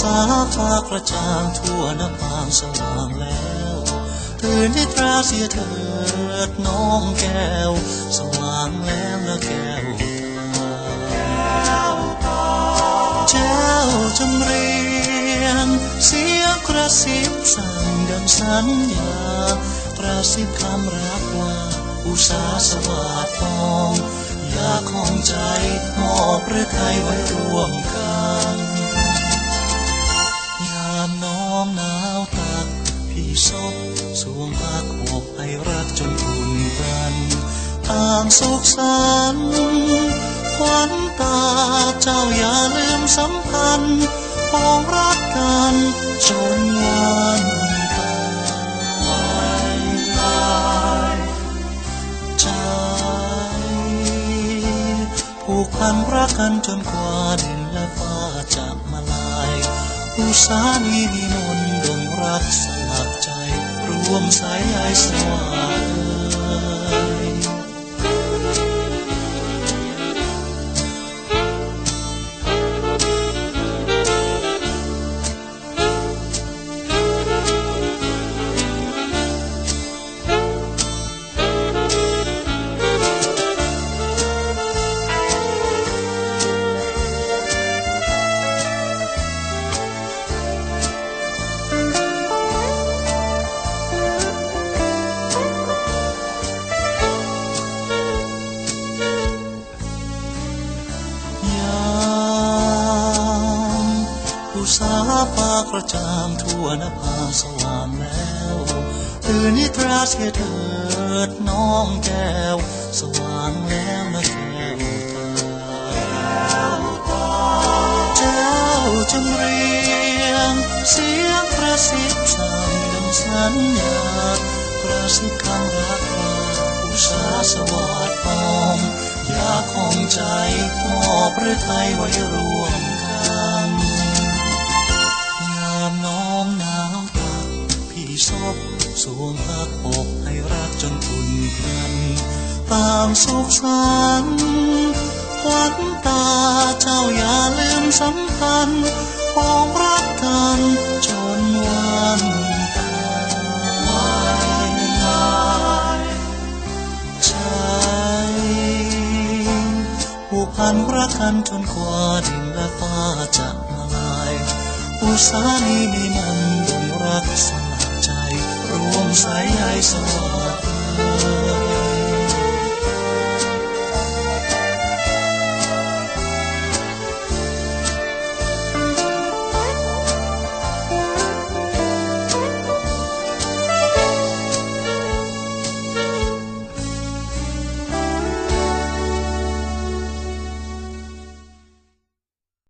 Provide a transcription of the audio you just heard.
สาฟ้ากระจ่างทั่วนภางสว่างแล้วตื่นให้ตราเสียเถิดน้องแก้ว สว่างแล้วนะแก้วตาเจ้าจำเรียงเสียงกระซิบสั่งดังสัญญากระซิบคำรักว่าอุสาสวาดปอง อยากของใจมอบหรือไทยไว้ร่วมกัน ต่างสุขสันต์ขวัญตาเจ้าอย่าลืมสัมพันธ์ปองรักกันจนวันตายใจผูกพันรักกันจนกว่าดินและฟ้าจะมาลายอุสานีมีมนต์ดงรักสลักใจรวมสายใยสว่าง ฟ้ากระจ่างทั่วนภาสว่างแล้วตื่นนิทราเสียเถิดน้องแก้ว สว่างแล้วนะแก้วตาเจ้าจำเรียง เสียงกระซิบสั่งดังสัญญากระซิบคำรักว่าอุตสาสวาดปองอยากของใจมอบหรือไทยไว้รวม สวงพักอกให้รักจนคุณกันตางสุขสันต์ขวัญตาเจ้าอย่าลืมสัมพันธ์ปองรักกันจนวันตายใจผูกพันรักกันจนกว่าดินและฟ้าจะมาลายอุสานีมีมันต์ดงรักสลักใจรวมสา ยใยสว่าง